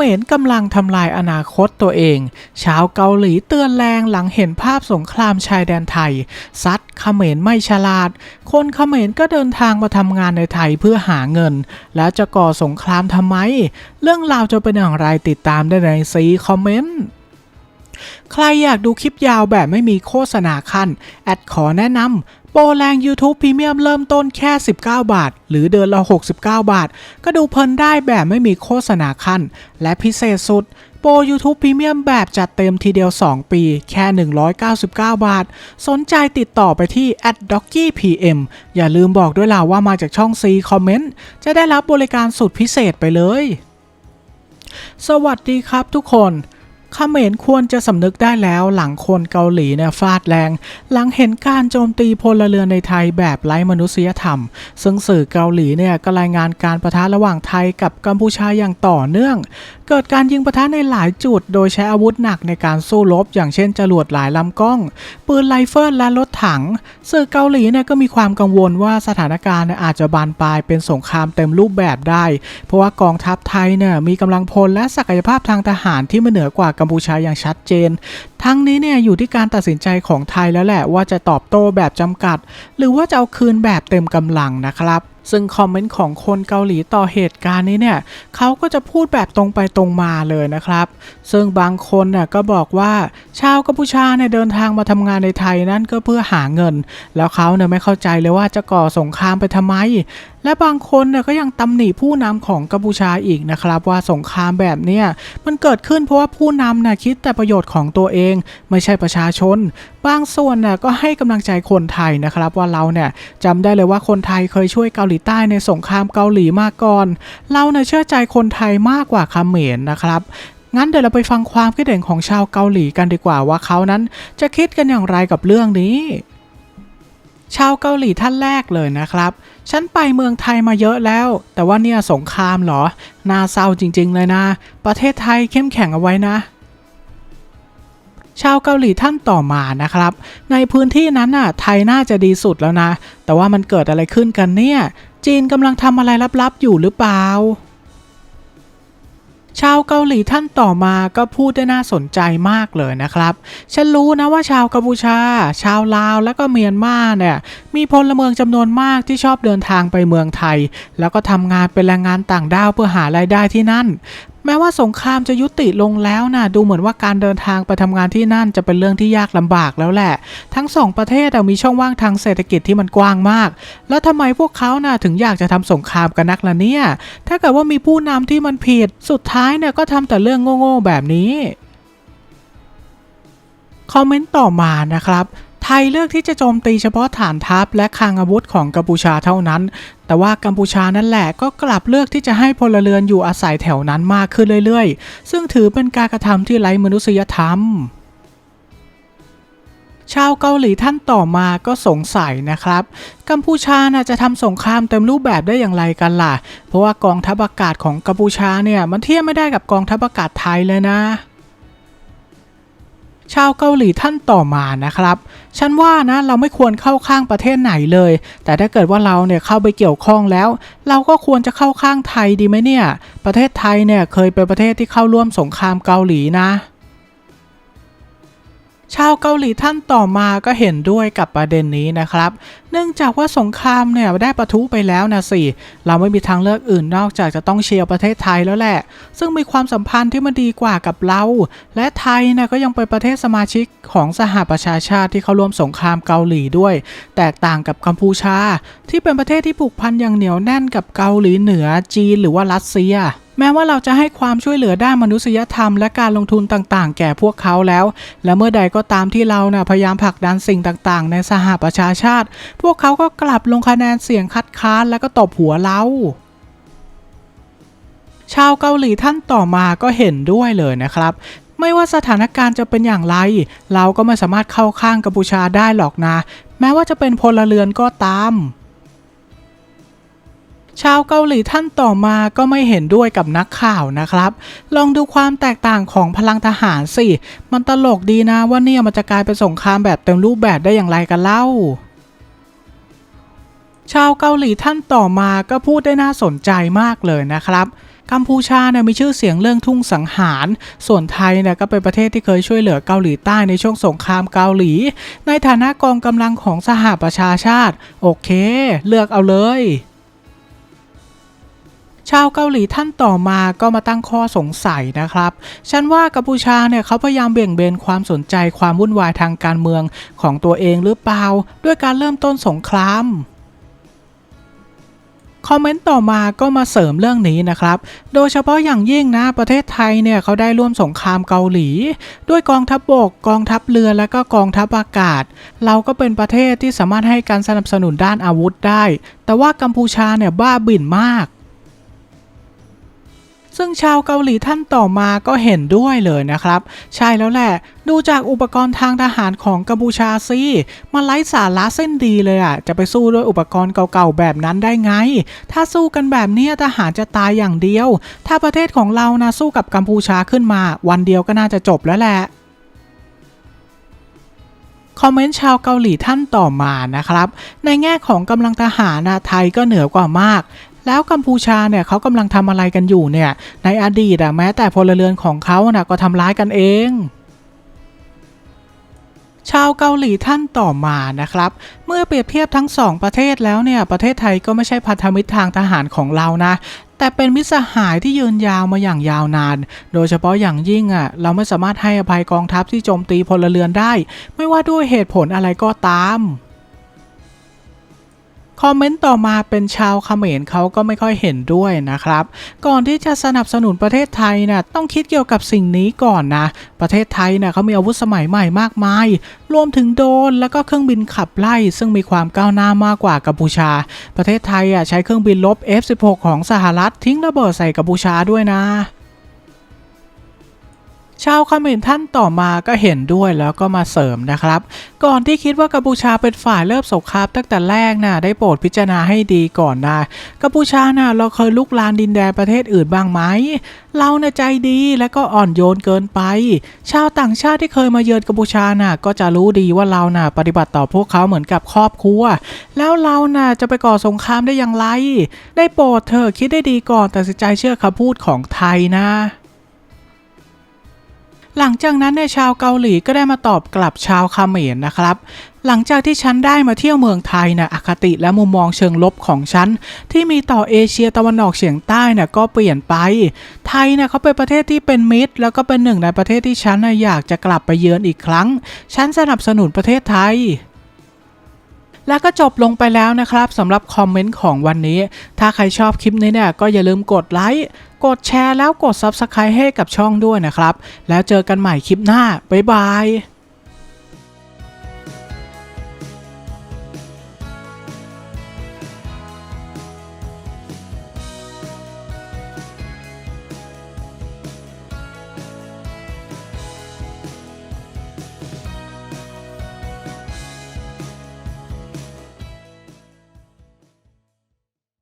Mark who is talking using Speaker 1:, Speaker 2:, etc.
Speaker 1: มรกำลังทำลายอนาคตตัวเอง ชาวเกาหลีเตือนแรงหลังเห็นภาพสงครามชายแดนไทย ซัดเขมรไม่ฉลาด คนเขมรก็เดินทางมาทำงานในไทยเพื่อหาเงิน แล้วจะก่อสงครามทำไม เรื่องราวจะเป็นอย่างไรติดตามได้ในซีคอมเมนต์ ใครอยากดูคลิปยาวแบบไม่มีโฆษณาขั้น แอดขอแนะนำโปรแรง YouTube Premium เริ่มต้นแค่ 19 บาท หรือเดือนละ 69 บาท ก็ดูเพลินได้แบบไม่มีโฆษณาขั้น และพิเศษสุดโปร YouTube Premium แบบจัดเต็มทีเดียว 2 ปี แค่ 199 บาท สนใจติดต่อไปที่ d o c k y PM อย่าลืมบอกด้วยล่ะว่ามาจากช่อง C Comment จะได้รับบริการสุดพิเศษไปเลย สวัสดีครับทุกคน เขมรควรจะสำนึกได้แล้วหลังคนเกาหลีเนี่ยฟาดแรง หลังเห็นการโจมตีพลเรือนในไทยแบบไร้มนุษยธรรม ซึ่งสื่อเกาหลีเนี่ยก็รายงานการประทะระหว่างไทยกับกัมพูชาอย่างต่อเนื่อง เกิดการยิงประทะในหลายจุด โดยใช้อาวุธหนักในการสู้รบ อย่างเช่นจรวดหลายลำกล้อง ปืนไรเฟิลและรถถัง สื่อเกาหลีเนี่ยก็มีความกังวลว่าสถานการณ์เนี่ยอาจจะบานปลายเป็นสงครามเต็มรูปแบบได้ เพราะว่ากองทัพไทยเนี่ยมีกำลังพลและศักยภาพทางทหารที่ไม่เหนือกว่ากัมพูชาอย่างชัดเจน ทั้งนี้เนี่ยอยู่ที่การตัดสินใจของไทยแล้วแหละว่าจะตอบโต้แบบจำกัด หรือว่าจะเอาคืนแบบเต็มกำลังนะครับซึ่งคอมเมนต์ของคนเกาหลีต่อเหตุการณ์นี้เนี่ยเขาก็จะพูดแบบตรงไปตรงมาเลยนะครับ ซึ่งบางคนน่ะก็บอกว่าชาวกัมพูชาเนี่ยเดินทางมาทำงานในไทยนั่นก็เพื่อหาเงิน แล้วเขาเนี่ยไม่เข้าใจเลยว่าจะก่อสงครามไปทำไม และบางคนเนี่ยก็ยังตำหนิผู้นำของกัมพูชาอีกนะครับ ว่าสงครามแบบเนี้ยมันเกิดขึ้นเพราะว่าผู้นำน่ะคิดแต่ประโยชน์ของตัวเองไม่ใช่ประชาชน บางส่วนน่ะก็ให้กำลังใจคนไทยนะครับว่าเราเนี่ยจำได้เลยว่าคนไทยเคยช่วยเกาหลีใต้ในสงครามเกาหลีมาก่อน เราเนี่ยเชื่อใจคนไทยมากกว่าเขมรนะครับงั้นเดี๋ยวเราไปฟังความคิดเห็นของชาวเกาหลีกันดีกว่าว่าเขานั้นจะคิดกันอย่างไรกับเรื่องนี้ ชาวเกาหลีท่านแรกเลยนะครับ ฉันไปเมืองไทยมาเยอะแล้ว แต่ว่าเนี่ยสงครามเหรอ น่าเศร้าจริง ๆ เลยนะ ประเทศไทยเข้มแข็งเอาไว้นะ ชาวเกาหลีท่านต่อมานะครับ ในพื้นที่นั้นน่ะไทยน่าจะดีสุดแล้วนะ แต่ว่ามันเกิดอะไรขึ้นกันเนี่ย จีนกำลังทำอะไรลับๆอยู่หรือเปล่าชาวเกาหลีท่านต่อมาก็พูดได้น่าสนใจมากเลยนะครับ ฉันรู้นะว่าชาวกัมพูชา ชาวลาวและก็เมียนมาเนี่ยมีพลเมืองจำนวนมากที่ชอบเดินทางไปเมืองไทย แล้วก็ทำงานเป็นแรงงานต่างด้าวเพื่อหารายได้ที่นั่น แม้ว่าสงครามจะยุติลงแล้วนะดูเหมือนว่าการเดินทางไปทำงานที่นั่นจะเป็นเรื่องที่ยากลำบากแล้วแหละ ทั้งสองประเทศมีช่องว่างทางเศรษฐกิจที่มันกว้างมาก แล้วทำไมพวกเขาน่ะถึงอยากจะทำสงครามกันนักล่ะเนี่ย ถ้าเกิดว่ามีผู้นำที่มันผิด สุดท้ายเนี่ยก็ทำแต่เรื่องโง่ๆแบบนี้คอมเมนต์ต่อมานะครับ ไทยเลือกที่จะโจมตีเฉพาะฐานทัพและคลังอาวุธของกัมพูชาเท่านั้น แต่ว่ากัมพูชานั่นแหละก็กลับเลือกที่จะให้พลเรือนอยู่อาศัยแถวนั้นมากขึ้นเรื่อยๆ ซึ่งถือเป็นการกระทำที่ไร้มนุษยธรรมชาวเกาหลีท่านต่อมาก็สงสัยนะครับ กัมพูชาน่ะจะทำสงครามเต็มรูปแบบได้อย่างไรกันล่ะ เพราะว่ากองทัพอากาศของกัมพูชาเนี่ยมันเทียบไม่ได้กับกองทัพอากาศไทยเลยนะ ชาวเกาหลีท่านต่อมานะครับ ฉันว่านะเราไม่ควรเข้าข้างประเทศไหนเลย แต่ถ้าเกิดว่าเราเนี่ยเข้าไปเกี่ยวข้องแล้ว เราก็ควรจะเข้าข้างไทยดีไหมเนี่ย ประเทศไทยเนี่ยเคยเป็นประเทศที่เข้าร่วมสงครามเกาหลีนะ ชาวเกาหลีท่านต่อมาก็เห็นด้วยกับประเด็นนี้นะครับ เนื่องจากว่าสงครามเนี่ยได้ประทุไปแล้วนะสิ เราไม่มีทางเลือกอื่นนอกจากจะต้องเชียร์ประเทศไทยแล้วแหละ ซึ่งมีความสัมพันธ์ที่มันดีกว่ากับเรา และไทยเนี่ยก็ยังเป็นประเทศสมาชิกของสหประชาชาติที่เข้าร่วมสงครามเกาหลีด้วย แตกต่างกับกัมพูชา ที่เป็นประเทศที่ผูกพันอย่างเหนียวแน่นกับเกาหลีเหนือจีนหรือว่ารัสเซีย แม้ว่าเราจะให้ความช่วยเหลือด้านมนุษยธรรมและการลงทุนต่างๆ แก่พวกเขาแล้ว และเมื่อใดก็ตามที่เรานะ่ะพยายามผลักดันสิ่งต่างๆ ในสหประชาชาติ พวกเขาก็กลับลงคะแนนเสียงคัดค้านและก็ตบหัวเราชาวเกาหลีท่านต่อมาก็เห็นด้วยเลยนะครับ ไม่ว่าสถานการณ์จะเป็นอย่างไร เราก็ไม่สามารถเข้าข้างกัมพูชาได้หรอกนะ แม้ว่าจะเป็นพลเรือนก็ตาม ชาวเกาหลีท่านต่อมาก็ไม่เห็นด้วยกับนักข่าวนะครับ ลองดูความแตกต่างของพลังทหารสิ มันตลกดีนะว่าเนี่ยมันจะกลายเป็นสงครามแบบเต็มรูปแบบได้อย่างไรกันเล่าชาวเกาหลีท่านต่อมาก็พูดได้น่าสนใจมากเลยนะครับ กัมพูชาเนี่ยมีชื่อเสียงเรื่องทุ่งสังหาร ส่วนไทยเนี่ยก็เป็นประเทศที่เคยช่วยเหลือเกาหลีใต้ในช่วงสงครามเกาหลี ในฐานะกองกำลังของสหประชาชาติ โอเค เลือกเอาเลย ชาวเกาหลีท่านต่อมาก็มาตั้งข้อสงสัยนะครับ ฉันว่ากัมพูชาเนี่ยเขาพยายามเบี่ยงเบนความสนใจความวุ่นวายทางการเมืองของตัวเองหรือเปล่า ด้วยการเริ่มต้นสงครามคอมเมนต์ต่อมาก็มาเสริมเรื่องนี้นะครับ โดยเฉพาะอย่างยิ่งนะประเทศไทยเนี่ยเขาได้ร่วมสงครามเกาหลี ด้วยกองทัพบบก กองทัพเรือและก็กองทัพอากาศ เราก็เป็นประเทศที่สามารถให้การสนับสนุนด้านอาวุธได้ แต่ว่ากัมพูชาเนี่ยบ้าบิ่นมาก ซึ่งชาวเกาหลีท่านต่อมาก็เห็นด้วยเลยนะครับ ใช่แล้วแหละ ดูจากอุปกรณ์ทางทหารของกัมพูชาสิมันไร้สาระเส้นดีเลยอะ จะไปสู้ด้วยอุปกรณ์เก่าๆแบบนั้นได้ไง ถ้าสู้กันแบบนี้ทหารจะตายอย่างเดียว ถ้าประเทศของเรานะสู้กับกัมพูชาขึ้นมา วันเดียวก็น่าจะจบแล้วแหละคอมเมนต์ชาวเกาหลีท่านต่อมานะครับ ในแง่ของกำลังทหารนะไทยก็เหนือกว่ามาก แล้วกัมพูชาเนี่ยเขากำลังทำอะไรกันอยู่เนี่ยในอดีตอะแม้แต่พลเรือนของเขานะก็ทำร้ายกันเองชาวเกาหลีท่านต่อมานะครับ เมื่อเปรียบเทียบทั้งสองประเทศแล้วเนี่ย ประเทศไทยก็ไม่ใช่พันธมิตรทางทหารของเรานะ แต่เป็นมิตรสหายที่ยืนยาวมาอย่างยาวนาน โดยเฉพาะอย่างยิ่งอะ เราไม่สามารถให้อภัยกองทัพที่โจมตีพลเรือนได้ ไม่ว่าด้วยเหตุผลอะไรก็ตาม คอมเมนต์ต่อมาเป็นชาวเขมรเขาก็ไม่ค่อยเห็นด้วยนะครับ ก่อนที่จะสนับสนุนประเทศไทยนะ่ะต้องคิดเกี่ยวกับสิ่งนี้ก่อนนะ ประเทศไทยนะ่ะเขามีอาวุธสมัยใหม่มากมาย รวมถึงโดรนแล้วก็เครื่องบินขับไล่ ซึ่งมีความก้าวหน้ามากกว่ากัมพูชา ประเทศไทยอะใช้เครื่องบินลบ F16 ของสหรัฐทิ้งระเบิดใส่กัมพูชาด้วยนะ ชาวเขมรท่านต่อมาก็เห็นด้วยแล้วก็มาเสริมนะครับ ก่อนที่คิดว่ากัมพูชาเป็นฝ่ายเริ่มสงครามตั้งแต่แรกนะได้โปรดพิจารณาให้ดีก่อนนะกัมพูชานะเราเคยลุกลานดินแดนประเทศอื่นบ้างไหมเรานะใจดีและก็อ่อนโยนเกินไป ชาวต่างชาติที่เคยมาเยือนกัมพูชานะก็จะรู้ดีว่าเรานะปฏิบัติต่อพวกเขาเหมือนกับครอบครัว แล้วเรานะจะไปก่อสงครามได้อย่างไร ได้โปรดเธอคิดได้ดีก่อนตัดสินใจเชื่อคำพูดของไทยนะ หลังจากนั้นเนี่ยชาวเกาหลีก็ได้มาตอบกลับชาวคาเขมรนะครับ หลังจากที่ฉันได้มาเที่ยวเมืองไทยนะอคติและมุมมองเชิงลบของฉัน ที่มีต่อเอเชียตะวันออกเฉียงใต้น่ะก็เปลี่ยนไป ไทยเนี่ยเขาเป็นประเทศที่เป็นมิตร แล้วก็เป็นหนึ่งในประเทศที่ฉันน่ะอยากจะกลับไปเยือนอีกครั้ง ฉันสนับสนุนประเทศไทย แล้วก็จบลงไปแล้วนะครับสำหรับคอมเมนต์ของวันนี้ ถ้าใครชอบคลิปนี้เนี่ยก็อย่าลืมกดไลค์กดแชร์แล้วกด Subscribe ให้กับช่องด้วยนะครับ แล้วเจอกันใหม่คลิปหน้า บ๊ายบาย